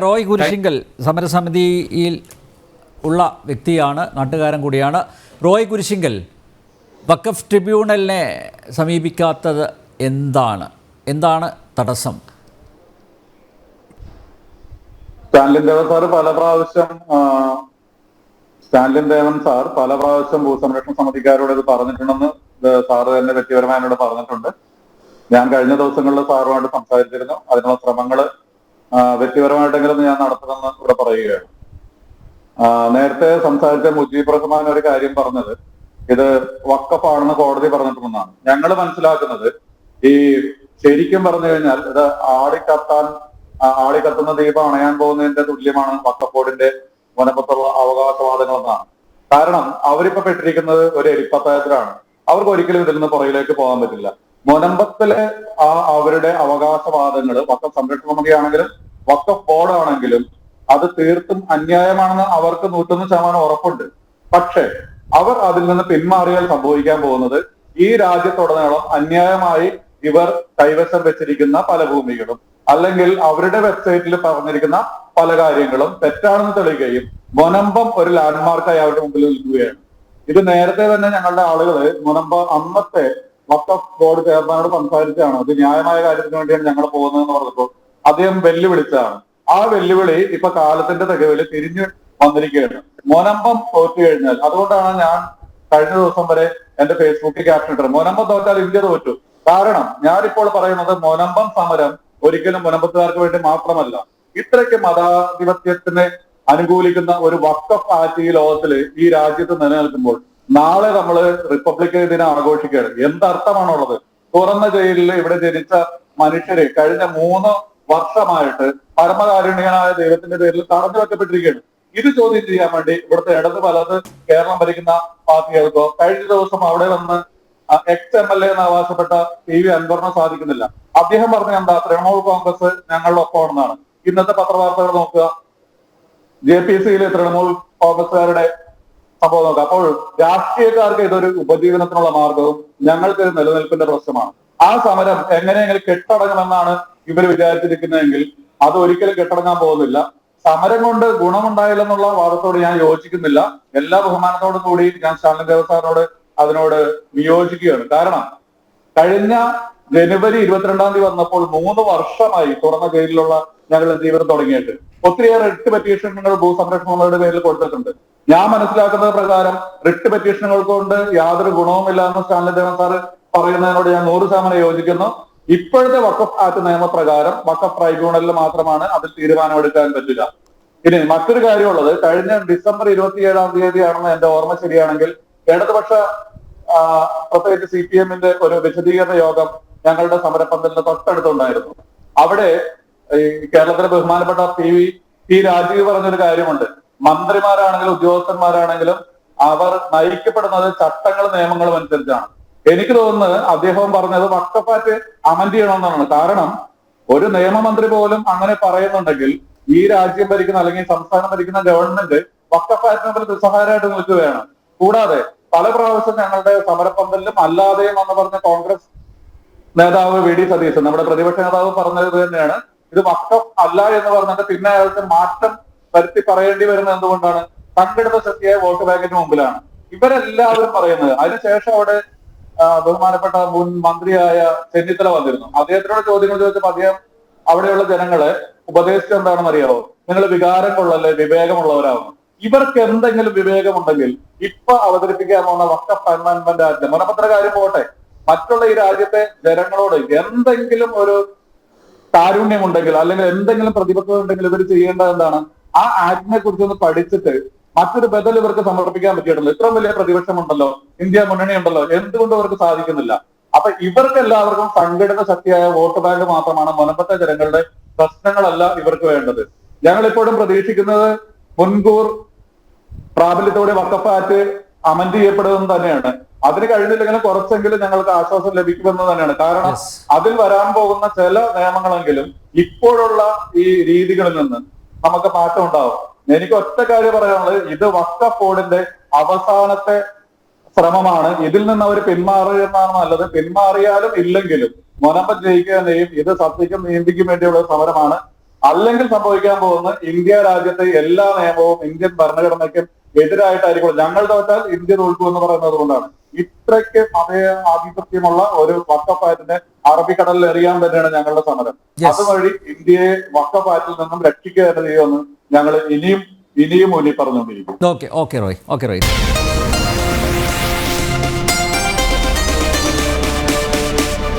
റോയ് കുരിശിങ്കൽ സമരസമിതിയിൽ ഉള്ള വ്യക്തിയാണ് നാട്ടുകാരൻ കൂടിയാണ്. റോയ് കുരിശിങ്കൽ വക്കഫ് ട്രിബ്യൂണലിനെ സമീപിക്കാത്തത് എന്താണ്? എന്താണ് തടസ്സം? സ്റ്റാൻലിൻ ദേവൻ സാർ പല പ്രാവശ്യം സ്റ്റാൻലിൻ ദേവൻ സാർ പല പ്രാവശ്യം ഭൂസംരക്ഷണ സമിതിക്കാരോട് ഇത് പറഞ്ഞിട്ടുണ്ടെന്ന് സാർ സാറ് തന്നെ വ്യക്തിപരമായി എന്നോട് പറഞ്ഞിട്ടുണ്ട്. ഞാൻ കഴിഞ്ഞ ദിവസങ്ങളിൽ സാറുമായിട്ട് സംസാരിച്ചിരുന്നു. അതിനുള്ള ശ്രമങ്ങൾ വ്യക്തിപരമായിട്ടെങ്കിലും ഞാൻ നടത്തണമെന്ന് ഇവിടെ പറയുകയാണ്. നേരത്തെ സംസാരിച്ച മുജീബ് റഹ്മാൻ ഒരു കാര്യം പറഞ്ഞത്. ഇത് വക്കഫാണെന്ന് കോടതി പറഞ്ഞിട്ടുണ്ടെന്നാണ് ഞങ്ങൾ മനസ്സിലാക്കുന്നത് ഈ ശരിക്കും പറഞ്ഞു കഴിഞ്ഞാൽ ഇത് ആടിക്കത്താൻ ആടിക്കത്തുന്ന ദീപം അണയാൻ പോകുന്നതിന്റെ തുല്യമാണ് വക്കഫോർഡിന്റെ വനപ്പത്തുള്ള അവകാശവാദങ്ങളെന്നാണ്. കാരണം അവരിപ്പോ പെട്ടിരിക്കുന്നത് ഒരു എലിപ്പത്തായത്തിലാണ്. അവർക്ക് ഒരിക്കലും ഇതിൽ നിന്ന് പുറകിലേക്ക് പോകാൻ പറ്റില്ല. മുനമ്പത്തിലെ ആ അവരുടെ അവകാശവാദങ്ങൾ വക്ക സംരക്ഷണ മന്ത്രിയാണെങ്കിലും വക്കഫ് ബോർഡ് ആണെങ്കിലും അത് തീർത്തും അന്യായമാണെന്ന് അവർക്ക് നൂറ്റൊന്ന് ശതമാനം ഉറപ്പുണ്ട്. പക്ഷെ അവർ അതിൽ നിന്ന് പിന്മാറിയാൽ സംഭവിക്കാൻ പോകുന്നത് ഈ രാജ്യത്തുടനീളം അന്യായമായി ഇവർ കൈവശം വെച്ചിരിക്കുന്ന പല ഭൂമികളും അല്ലെങ്കിൽ അവരുടെ വെബ്സൈറ്റിൽ പറഞ്ഞിരിക്കുന്ന പല കാര്യങ്ങളും തെറ്റാണെന്ന് തെളിയുകയും മൊനമ്പം ഒരു ലാൻഡ്മാർക്കായി അവരുടെ മുമ്പിൽ നിൽക്കുകയാണ്. ഇത് നേരത്തെ തന്നെ ഞങ്ങളുടെ ആളുകൾ മുനമ്പ അന്നത്തെ വക്കഫ് ബോർഡ് ചെയർമാനോട് സംസാരിച്ചാണ് ഇത് ന്യായമായ കാര്യത്തിന് വേണ്ടിയാണ് ഞങ്ങൾ പോകുന്നതെന്ന് പറഞ്ഞപ്പോൾ അദ്ദേഹം വെല്ലുവിളിച്ചതാണ്. ആ വെല്ലുവിളി ഇപ്പൊ കാലത്തിന്റെ തികവിൽ തിരിഞ്ഞു വന്നിരിക്കുകയാണ്. മോനമ്പം തോറ്റു കഴിഞ്ഞാൽ അതുകൊണ്ടാണ് ഞാൻ കഴിഞ്ഞ ദിവസം വരെ എന്റെ ഫേസ്ബുക്കിൽ ക്യാപ്ഷൻ ഇട്ടത്. മോനമ്പം തോറ്റാൽ ഇന്ത്യ തോറ്റു. കാരണം ഞാനിപ്പോൾ പറയുന്നത് മോനമ്പം സമരം ഒരിക്കലും മുനമ്പത്തുകാർക്ക് വേണ്ടി മാത്രമല്ല ഇത്രയ്ക്ക് മതാധിപത്യത്തിന് അനുകൂലിക്കുന്ന ഒരു വക്കഫ് ആറ്റ് ലോകത്തിൽ ഈ രാജ്യത്ത് നിലനിൽക്കുമ്പോൾ നാളെ നമ്മൾ റിപ്പബ്ലിക് ദിനം ആഘോഷിക്കുകയാണ്. എന്തർത്ഥമാണുള്ളത്? തുറന്ന ജയിലിൽ ഇവിടെ ജനിച്ച മനുഷ്യരെ കഴിഞ്ഞ മൂന്ന് വർഷമായിട്ട് പരമകാരുണ്യനായ ദൈവത്തിന്റെ പേരിൽ തടഞ്ഞു വെക്കപ്പെട്ടിരിക്കുകയാണ് ഇത് ചോദ്യം ചെയ്യാൻ വേണ്ടി ഇവിടുത്തെ ഇടത് വലത് കേരളം ഭരിക്കുന്ന പാർട്ടികൾക്കോ കഴിഞ്ഞ ദിവസം അവിടെ വന്ന് എക്സ് എം എൽ എ എന്ന് അവകാശപ്പെട്ട പി വി അൻവറിനെ സാധിക്കുന്നില്ല. അദ്ദേഹം പറഞ്ഞ എന്താ? തൃണമൂൽ കോൺഗ്രസ് ഞങ്ങളുടെ ഒപ്പമാണെന്നാണ്. ഇന്നത്തെ പത്രവാർത്തകൾ നോക്കുക. ജെ പി സിയിലെ തൃണമൂൽ കോൺഗ്രസുകാരുടെ സംഭവം നോക്കാം അപ്പോൾ രാഷ്ട്രീയക്കാർക്ക് ഇതൊരു ഉപജീവനത്തിനുള്ള മാർഗവും ഞങ്ങൾക്ക് ഒരു നിലനിൽപ്പിന്റെ പ്രശ്നമാണ്. ആ സമരം എങ്ങനെയെങ്കിലും കെട്ടടങ്ങണമെന്നാണ് ഇവർ വിചാരിച്ചിരിക്കുന്നതെങ്കിൽ അത് ഒരിക്കലും കെട്ടടങ്ങാൻ പോകുന്നില്ല. സമരം കൊണ്ട് ഗുണമുണ്ടായില്ലെന്നുള്ള വാദത്തോട് ഞാൻ യോജിക്കുന്നില്ല. എല്ലാ ബഹുമാനത്തോടും കൂടി ഞാൻ സ്റ്റാലിൻ ദേവസാറിനോട് അതിനോട് വിയോജിക്കുകയാണ്. കാരണം കഴിഞ്ഞ ജനുവരി ഇരുപത്തിരണ്ടാം തീയതി വന്നപ്പോൾ മൂന്ന് വർഷമായി തുറന്ന ജയിലിലുള്ള ഞങ്ങൾ ജീവിതം തുടങ്ങിയിട്ട്. ഒത്തിരിയേറെ എട്ട് പെറ്റീഷനുകൾ ഭൂസംരക്ഷണങ്ങളുടെ പേരിൽ കൊടുത്തിട്ടുണ്ട്. ഞാൻ മനസ്സിലാക്കുന്നത് പ്രകാരം റിട്ട് പെറ്റീഷനുകൾ കൊണ്ട് യാതൊരു ഗുണവുമില്ല എന്ന് സ്റ്റാൻലി ദേവൻ സാർ പറയുന്നതിനോട് ഞാൻ നൂറ് ശതമാനം യോജിക്കുന്നു. ഇപ്പോഴത്തെ വക്കഫ് ആക്ട് നിയമപ്രകാരം വക്കഫ് ട്രൈബ്യൂണലിൽ മാത്രമാണ് അതിൽ തീരുമാനമെടുക്കാൻ പറ്റില്ല. ഇനി മറ്റൊരു കാര്യമുള്ളത് കഴിഞ്ഞ ഡിസംബർ ഇരുപത്തിയേഴാം തീയതിയാണെന്ന് എന്റെ ഓർമ്മ ശരിയാണെങ്കിൽ ഇടതുപക്ഷ പ്രത്യേകിച്ച് സി പി എമ്മിന്റെ ഒരു വിശദീകരണ യോഗം ഞങ്ങളുടെ സമരപ്പന്തലിന്റെ തൊട്ടടുത്തുണ്ടായിരുന്നു. അവിടെ ഈ കേരളത്തിലെ ബഹുമാനപ്പെട്ട പി വി പി രാജീവ് പറഞ്ഞൊരു കാര്യമുണ്ട്. മന്ത്രിമാരാണെങ്കിലും ഉദ്യോഗസ്ഥന്മാരാണെങ്കിലും അവർ നയിക്കപ്പെടുന്നത് ചട്ടങ്ങളും നിയമങ്ങളും അനുസരിച്ചാണ്. എനിക്ക് തോന്നുന്നത് അദ്ദേഹം പറഞ്ഞത് വക്കഫാറ്റ് അമന്റ് ചെയ്യണമെന്നാണ്. കാരണം ഒരു നിയമമന്ത്രി പോലും അങ്ങനെ പറയുന്നുണ്ടെങ്കിൽ ഈ രാജ്യം ഭരിക്കുന്ന അല്ലെങ്കിൽ സംസ്ഥാനം ഭരിക്കുന്ന ഗവൺമെന്റ് വക്കഫാറ്റിന് നിസ്സഹായരായിട്ട് നിൽക്കുകയാണ്. കൂടാതെ പല പ്രാവശ്യം ഞങ്ങളുടെ സമരപ്പന്തലിലും അല്ലാതെയും എന്ന് പറഞ്ഞ കോൺഗ്രസ് നേതാവ് വി ഡി സതീശൻ നമ്മുടെ പ്രതിപക്ഷ നേതാവ് പറഞ്ഞത് തന്നെയാണ്. ഇത് വക്കഫ് അല്ല എന്ന് പറഞ്ഞിട്ട് പിന്നെ അയാൾക്ക് മാറ്റം വരുത്തി പറയേണ്ടി വരുന്നത് എന്തുകൊണ്ടാണ്? സംഘടിത ശക്തിയായ വോട്ട് ബാങ്കിന് മുമ്പിലാണ്. ഇവരെല്ലാവരും പറയുന്നത്. അതിനുശേഷം അവിടെ ബഹുമാനപ്പെട്ട മുൻ മന്ത്രിയായ ചെന്നിത്തല വന്നിരുന്നു. അദ്ദേഹത്തിനോട് ചോദ്യങ്ങൾ ചോദിച്ചപ്പോൾ അദ്ദേഹം അവിടെയുള്ള ജനങ്ങളെ ഉപദേശിച്ചത് എന്താണെന്ന് അറിയാവോ? നിങ്ങൾ വികാരം കൊള്ളല്ലേ വിവേകമുള്ളവരാവുന്നു. ഇവർക്ക് എന്തെങ്കിലും വിവേകമുണ്ടെങ്കിൽ ഇപ്പൊ അവതരിപ്പിക്കാൻ പോകുന്ന വക്ക അമെന്റ്മെന്റ് ആക്ട് മുനപത്ര കാര്യം പോട്ടെ മറ്റുള്ള ഈ രാജ്യത്തെ ജനങ്ങളോട് എന്തെങ്കിലും ഒരു കാരുണ്യമുണ്ടെങ്കിൽ അല്ലെങ്കിൽ എന്തെങ്കിലും പ്രതിബദ്ധത ഉണ്ടെങ്കിൽ ഇവർ ചെയ്യേണ്ടത് എന്താണ്? ആ ആക്ടിനെ കുറിച്ച് ഒന്ന് പഠിച്ചിട്ട് മറ്റൊരു ബദൽ ഇവർക്ക് സമർപ്പിക്കാൻ പറ്റിയിട്ടില്ല ഇത്രയും വലിയ പ്രതിപക്ഷമുണ്ടല്ലോ. ഇന്ത്യ മുന്നണി ഉണ്ടല്ലോ. എന്തുകൊണ്ട് ഇവർക്ക് സാധിക്കുന്നില്ല? അപ്പൊ ഇവർക്ക് എല്ലാവർക്കും സംഘടിത ശക്തിയായ വോട്ട് ബാങ്ക് മാത്രമാണ് മുനമ്പത്തെ ജനങ്ങളുടെ പ്രശ്നങ്ങളല്ല ഇവർക്ക് വേണ്ടത്. ഞങ്ങൾ ഇപ്പോഴും പ്രതീക്ഷിക്കുന്നത് മുൻകൂർ പ്രാബല്യത്തോടെ വക്കഫ് ആക്ട് അമന്റ് ചെയ്യപ്പെടുമെന്ന് തന്നെയാണ്. അതിന് കഴിഞ്ഞില്ലെങ്കിലും കുറച്ചെങ്കിലും ഞങ്ങൾക്ക് ആശ്വാസം ലഭിക്കുമെന്ന് തന്നെയാണ്. കാരണം അതിൽ വരാൻ പോകുന്ന ചില നിയമങ്ങളെങ്കിലും ഇപ്പോഴുള്ള ഈ രീതികളിൽ നിന്ന് നമുക്ക് മാറ്റം ഉണ്ടാവും എനിക്ക് ഒറ്റ കാര്യം പറയാനുള്ളത് ഇത് ബോർഡിന്റെ അവസാനത്തെ ശ്രമമാണ്. ഇതിൽ നിന്ന് അവർ പിന്മാറുകയെന്നാണ് നല്ലത്. പിന്മാറിയാലും ഇല്ലെങ്കിലും മുനമ്പം ജയിക്കുകയും ഇത് സത്യക്കും നീന്തിക്കും വേണ്ടിയുള്ള സമരമാണ്. അല്ലെങ്കിൽ സംഭവിക്കാൻ പോകുന്ന ഇന്ത്യ രാജ്യത്തെ എല്ലാ നിയമവും ഇന്ത്യൻ ഭരണഘടനയ്ക്കും എതിരായിട്ടായിരിക്കും. ഞങ്ങൾ തോറ്റാൽ ഇന്ത്യ തോൽക്കും എന്ന് പറയുന്നത് കൊണ്ടാണ്. ഇത്രയ്ക്ക് അതേ ആധിപത്യമുള്ള ഒരു വക്കപ്പാറ്റിനെ അറബിക്കടലിൽ എറിയാൻ തന്നെയാണ് ഞങ്ങളുടെ സമരം. അതുവഴി ഇന്ത്യയെ വക്കപ്പാറ്റിൽ നിന്നും രക്ഷിക്കുക തന്നെ ചെയ്യുമെന്ന് ഞങ്ങൾ ഇനിയും ഇനിയും ഊന്നി പറഞ്ഞുകൊണ്ടിരിക്കും okay okay Roy okay Roy